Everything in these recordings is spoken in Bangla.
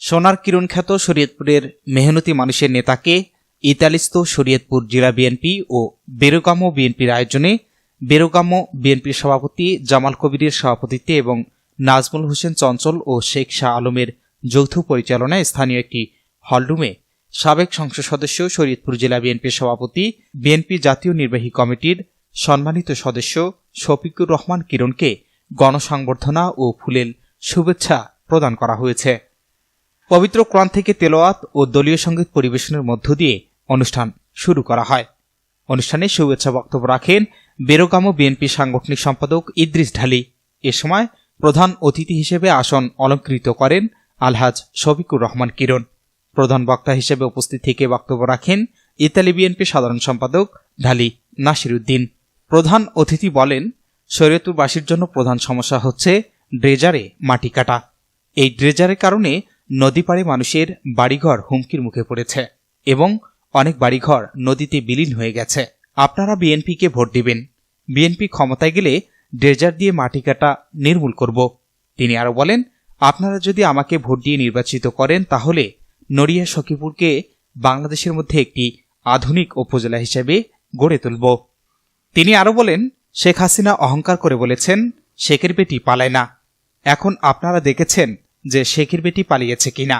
সোনার কিরণ খ্যাত শরীয়তপুরের মেহনতি মানুষের নেতাকে ইতালিস্ত শরীয়তপুর জেলা বিএনপি ও বেরোগামো বিএনপির আয়োজনে বেরোগামো বিএনপির সভাপতি জামাল কবিরের সভাপতিত্বে এবং নাজমুল হোসেন চঞ্চল ও শেখ শাহ আলমের যৌথ পরিচালনায় স্থানীয় একটি হলরুমে সাবেক সংসদ সদস্য শরীয়তপুর জেলা বিএনপির সভাপতি, বিএনপি জাতীয় নির্বাহী কমিটির সম্মানিত সদস্য শফিকুর রহমান কিরণকে গণসংবর্ধনা ও ফুলেল শুভেচ্ছা প্রদান করা হয়েছে। পবিত্র কোরআন থেকে তেলোয়াত ও দলীয় সংগীত পরিবেশনের মধ্য দিয়ে অনুষ্ঠান শুরু করা হয়। অনুষ্ঠানে শুভেচ্ছা বক্তব্য রাখেন বেরোগামো বিএনপি সাংগঠনিক সম্পাদক ইদ্রিস ঢালি। এ সময় প্রধান অতিথি হিসেবে আসন অলঙ্কৃত করেন আলহাজ শফিকুর রহমান কিরণ। প্রধান বক্তা হিসেবে উপস্থিত থেকে বক্তব্য রাখেন ইতালি বিএনপি সাধারণ সম্পাদক ঢালি নাসিরুদ্দিন। প্রধান অতিথি বলেন শরীয়তুরবাসীর জন্য প্রধান সমস্যা হচ্ছে ড্রেজারে মাটি কাটা। এই ড্রেজারের কারণে নদী পাড়ে মানুষের বাড়িঘর হুমকির মুখে পড়েছে এবং অনেক বাড়িঘর নদীতে বিলীন হয়ে গেছে। আপনারা বিএনপিকে ভোট দিবেন। বিএনপি ক্ষমতায় গেলে ড্রেজার দিয়ে মাটি কাটা নির্মূল করব। তিনি আরও বলেন, আপনারা যদি আমাকে ভোট দিয়ে নির্বাচিত করেন তাহলে নড়িয়া সখীপুরকে বাংলাদেশের মধ্যে একটি আধুনিক উপজেলা হিসেবে গড়ে তুলব। তিনি আরও বলেন, শেখ হাসিনা অহংকার করে বলেছেন, শেখের বেটি পালায় না। এখন আপনারা দেখেছেন যে শেখের বেটি পালিয়েছে কিনা।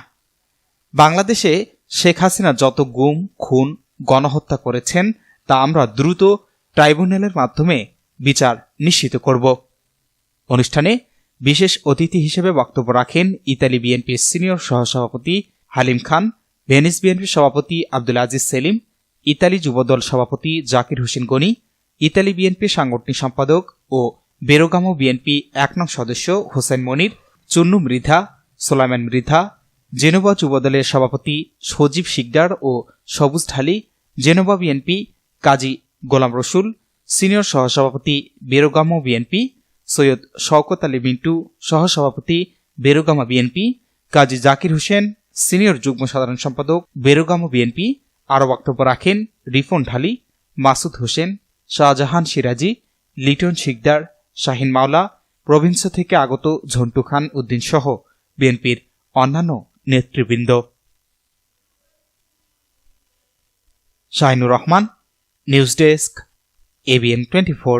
বাংলাদেশে শেখ হাসিনা যত গুম, খুন, গণহত্যা করেছেন, তা আমরা দ্রুত ট্রাইব্যুনালের মাধ্যমে বিচার নিশ্চিত করব। অনুষ্ঠানে বিশেষ অতিথি হিসেবে বক্তব্য রাখেন ইতালি বিএনপির সিনিয়র সহসভাপতি হালিম খান, ভেনিস বিএনপির সভাপতি আব্দুল আজিজ সেলিম, ইতালি যুবদল সভাপতি জাকির হোসেন গনি, ইতালি বিএনপি সাংগঠনিক সম্পাদক ও বেরোগামো বিএনপি এক নং সদস্য হোসেন মনির চুন্নু মৃধা, সোলাইমান মৃধা জেনোবা যুবদলের সভাপতি সজীব শিকদার ও সবুজ ঢালি জেনোবা বিএনপি, কাজী গোলাম রসুল, সিনিয়র সহসভাপতি বেরোগামো বিএনপি, সৈয়দ শওকত আলী মিন্টু, সহসভাপতি বেরোগামা বিএনপি, কাজী জাকির হোসেন, সিনিয়র যুগ্ম সাধারণ সম্পাদক বেরোগামো বিএনপি, আরও বক্তব্য রাখেন রিফন ঢালি, মাসুদ হোসেন, শাহজাহান সিরাজি, লিটন শিকদার, শাহিন মাওলা প্রভিন্স থেকে আগত ঝন্টু খান উদ্দিন সহ বিএনপির অন্যান্য নেতৃবৃন্দ। Shahinur Rahman, news desk ABN twenty four.